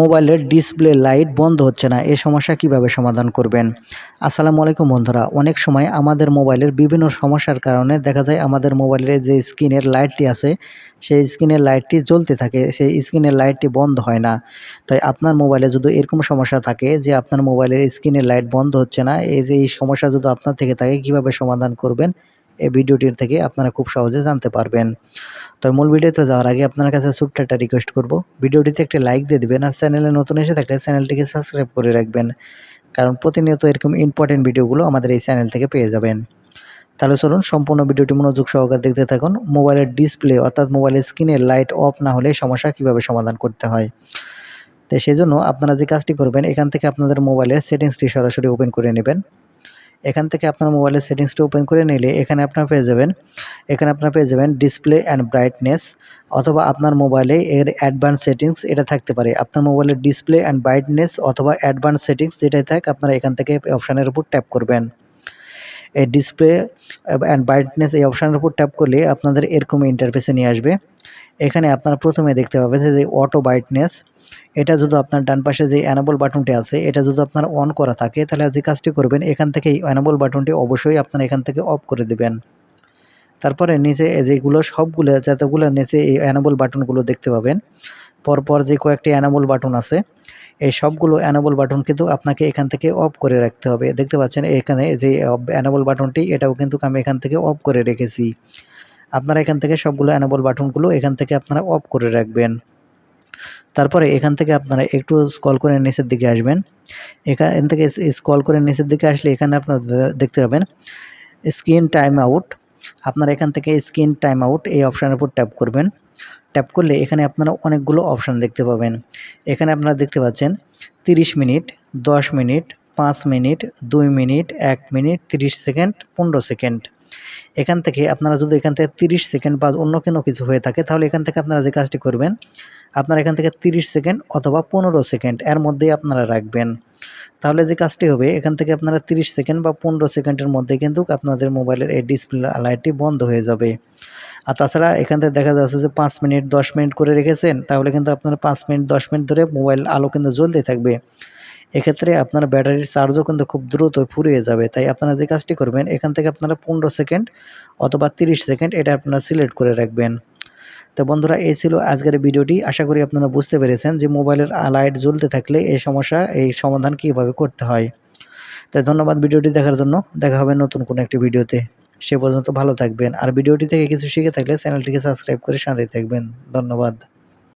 মোবাইলের display light বন্ধ হচ্ছে না এই সমস্যা কীভাবে সমাধান করবেন? আসসালামু আলাইকুম বন্ধুরা, অনেক সময় আমাদের মোবাইলের বিভিন্ন সমস্যার কারণে দেখা যায় আমাদের মোবাইলের যে স্ক্রিনের লাইটটি আছে, সেই স্ক্রিনের লাইটটি জ্বলতে থাকে, সেই স্ক্রিনের লাইটটি বন্ধ হয় না। তাই আপনার মোবাইলে যদি এরকম সমস্যা থাকে যে আপনার মোবাইলের স্ক্রিনের লাইট বন্ধ হচ্ছে না, এই যে এই সমস্যা যদি আপনার থেকে থাকে, কীভাবে সমাধান করবেন? এই ভিডিওটির থেকে আপনারা খুব সহজে জানতে পারবেন। তো মূল ভিডিওতে যাওয়ার আগে আপনার কাছে ছোট্ট একটা রিকোয়েস্ট করব। ভিডিওটিতে একটি লাইক দিয়ে দিবেন আর চ্যানেলে নতুন এসে থাকলে চ্যানেলটিকে সাবস্ক্রাইব করে রাখবেন। কারণ প্রতিনিয়ত এরকম ইম্পর্টেন্ট ভিডিওগুলো আমাদের এই চ্যানেল থেকে পেয়ে যাবেন। তাহলে চলুন সম্পূর্ণ ভিডিওটি মনোযোগ সহকারে দেখতে থাকুন। মোবাইলের ডিসপ্লে অর্থাৎ মোবাইলের স্ক্রিনের লাইট অফ না হলে সমস্যা কীভাবে সমাধান করতে হয়। তো সেজন্য আপনারা যে কাজটি করবেন, এখান থেকে আপনাদের মোবাইলের সেটিংসটি সরাসরি ওপেন করে নেবেন। এখান থেকে আপনার মোবাইলের সেটিংসটা ওপেন করে নিলে এখানে আপনার পেয়ে যাবেন। এখানে আপনার পেয়ে যাবেন ডিসপ্লে অ্যান্ড ব্রাইটনেস অথবা আপনার মোবাইলে এর অ্যাডভান্স সেটিংস এটা থাকতে পারে। আপনার মোবাইলের ডিসপ্লে অ্যান্ড ব্রাইটনেস অথবা অ্যাডভান্স সেটিংস যেটাই থাক আপনারা এখান থেকে অপশানের উপর ট্যাপ করবেন। এই ডিসপ্লে অ্যান্ড ব্রাইটনেস এই অপশানের উপর ট্যাপ করলে আপনাদের এরকম ইন্টারফেসে নিয়ে আসবে। এখানে আপনারা প্রথমে দেখতে পাবেন যে অটো ব্রাইটনেস এটা যদি আপনার ডান পাশে যে অ্যানাবল বাটনটি আছে, এটা যদি আপনার অন করা থাকে, তাহলে যে কাজটি করবেন, এখান থেকে এই অ্যানাবল বাটনটি অবশ্যই আপনার এখান থেকে অফ করে দেবেন। তারপরে নিচে যেগুলো সবগুলো, যতগুলো নিচে এই অ্যানাবল বাটনগুলো দেখতে পাবেন, পরপর যে কয়েকটি অ্যানাবল বাটন আছে, এই সবগুলো অ্যানাবল বাটন কিন্তু আপনাকে এখান থেকে অফ করে রাখতে হবে। দেখতে পাচ্ছেন, এখানে যে অ্যানাবল বাটনটি এটাও কিন্তু আমি এখান থেকে অফ করে রেখেছি। আপনারা এখান থেকে সবগুলো অ্যানাবল বাটনগুলো এখান থেকে আপনারা অফ করে রাখবেন। তারপরে এখান থেকে আপনারা একটু স্কল করে নিচের দিকে আসবেন। এখান থেকে স্কল করে নিচের দিকে আসলে এখানে আপনার দেখতে পাবেন স্ক্রিন টাইম আউট আপনারা এখান থেকে স্ক্রিন টাইম আউট এই অপশানের উপর ট্যাপ করবেন। ট্যাপ করলে এখানে আপনারা অনেকগুলো অপশান দেখতে পাবেন। এখানে আপনারা দেখতে পাচ্ছেন 30 মিনিট 10 মিনিট, পাঁচ মিনিট, দুই মিনিট, এক মিনিট 30 সেকেন্ড, পনেরো সেকেন্ড। এখান থেকে আপনারা যদি এখান থেকে 30 সেকেন্ড বা অন্য কোনো কিছু হয়ে থাকে, তাহলে এখান থেকে আপনারা যে কাজটি করবেন, আপনারা এখান থেকে 30 সেকেন্ড অথবা পনেরো সেকেন্ড এর মধ্যেই আপনারা রাখবেন। তাহলে যে কাজটি হবে, এখান থেকে আপনারা 30 সেকেন্ড বা পনেরো সেকেন্ডের মধ্যে কিন্তু আপনাদের মোবাইলের এই ডিসপ্লে লাইটটি বন্ধ হয়ে যাবে। আর তাছাড়া এখান থেকে দেখা যাচ্ছে যে পাঁচ মিনিট, দশ মিনিট করে রেখেছেন, তাহলে কিন্তু আপনারা পাঁচ মিনিট, দশ মিনিট ধরে মোবাইল আলো কিন্তু জ্বলতে থাকবে। এক্ষেত্রে আপনার ব্যাটারির চার্জও কিন্তু খুব দ্রুত ফুরিয়ে যাবে। তাই আপনারা যে কাজটি করবেন, এখান থেকে আপনারা পনেরো সেকেন্ড অথবা তিরিশ সেকেন্ড এটা আপনারা সিলেক্ট করে রাখবেন। তো বন্ধুরা, এই ছিল আজকের ভিডিওটি। আশা করি আপনারা বুঝতে পেরেছেন যে মোবাইলের লাইট জ্বলতে থাকলে এই সমস্যা, এই সমাধান কীভাবে করতে হয়। তাই ধন্যবাদ ভিডিওটি দেখার জন্য। দেখা হবে নতুন কোনো একটি ভিডিওতে। সে পর্যন্ত ভালো থাকবেন। আর ভিডিওটি থেকে কিছু শিখে থাকলে চ্যানেলটিকে সাবস্ক্রাইব করে সাথে থাকবেন। ধন্যবাদ।